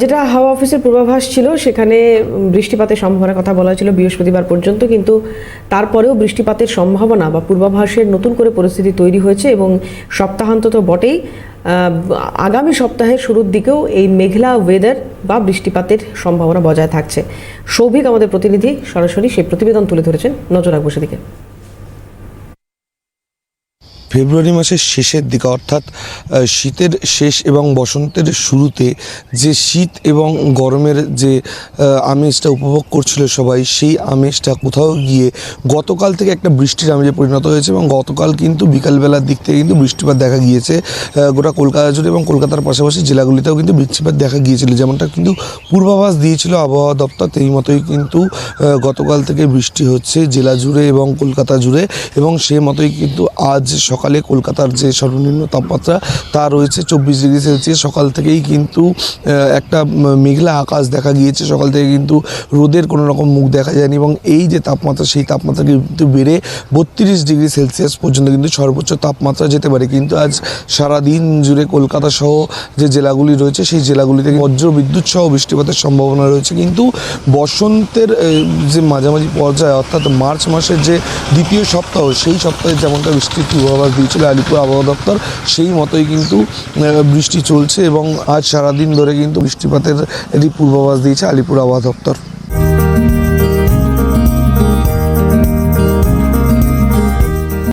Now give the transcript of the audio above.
যেটা হাওয়া অফিসের পূর্বাভাস ছিল, সেখানে বৃষ্টিপাতের সম্ভাবনার কথা বলা হয়েছিল বৃহস্পতিবার পর্যন্ত, কিন্তু তারপরেও বৃষ্টিপাতের সম্ভাবনা বা পূর্বাভাসের নতুন করে পরিস্থিতি তৈরি হয়েছে এবং সপ্তাহান্ত তো বটেই আগামী সপ্তাহের শুরুর দিকেও এই মেঘলা ওয়েদার বা বৃষ্টিপাতের সম্ভাবনা বজায় থাকছে। সৌভিক, আমাদের প্রতিনিধি, সরাসরি সেই প্রতিবেদন তুলে ধরেছেন। নজর রাখব সেদিকে। ফেব্রুয়ারি মাসের শেষের দিকে, অর্থাৎ শীতের শেষ এবং বসন্তের শুরুতে যে শীত এবং গরমের যে আমেজটা উপভোগ করছিল সবাই, সেই আমেজটা কোথাও গিয়ে গতকাল থেকে একটা বৃষ্টির আমেজে পরিণত হয়েছে এবং গতকাল কিন্তু বিকালবেলার দিক থেকে কিন্তু বৃষ্টিপাত দেখা গিয়েছে। গোটা কলকাতা জুড়ে এবং কলকাতার পাশাপাশি জেলাগুলিতেও কিন্তু বৃষ্টিপাত দেখা গিয়েছিল, যেমনটা কিন্তু পূর্বাভাস দিয়েছিল আবহাওয়া দপ্তর। সেই মতোই কিন্তু গতকাল থেকে বৃষ্টি হচ্ছে জেলা জুড়ে এবং কলকাতা জুড়ে এবং সে মতোই কিন্তু আজ সকালে কলকাতার যে সর্বনিম্ন তাপমাত্রা, তা রয়েছে চব্বিশ ডিগ্রি সেলসিয়াস। সকাল থেকেই কিন্তু একটা মেঘলা আকাশ দেখা গিয়েছে। সকাল থেকে কিন্তু রোদের কোনো রকম মুখ দেখা যায়নি এবং এই যে তাপমাত্রা, সেই তাপমাত্রা কিন্তু বেড়ে বত্রিশ ডিগ্রি সেলসিয়াস পর্যন্ত কিন্তু সর্বোচ্চ তাপমাত্রা যেতে পারে। কিন্তু আজ সারাদিন জুড়ে কলকাতা সহ যে জেলাগুলি রয়েছে, সেই জেলাগুলিতে বজ্র বিদ্যুৎ সহ বৃষ্টিপাতের সম্ভাবনা রয়েছে। কিন্তু বসন্তের যে মাঝামাঝি পর্যায়ে, অর্থাৎ মার্চ মাসের যে দ্বিতীয় সপ্তাহ, সেই সপ্তাহে যেমনটা বৃষ্টির পূর্বাভাস দিয়েছিল আলিপুর আবহাওয়া দপ্তর, সেই মতোই কিন্তু বৃষ্টি চলছে এবং আজ সারাদিন ধরে কিন্তু বৃষ্টিপাতের পূর্বাভাস দিয়েছে আলিপুর আবহাওয়া দপ্তর।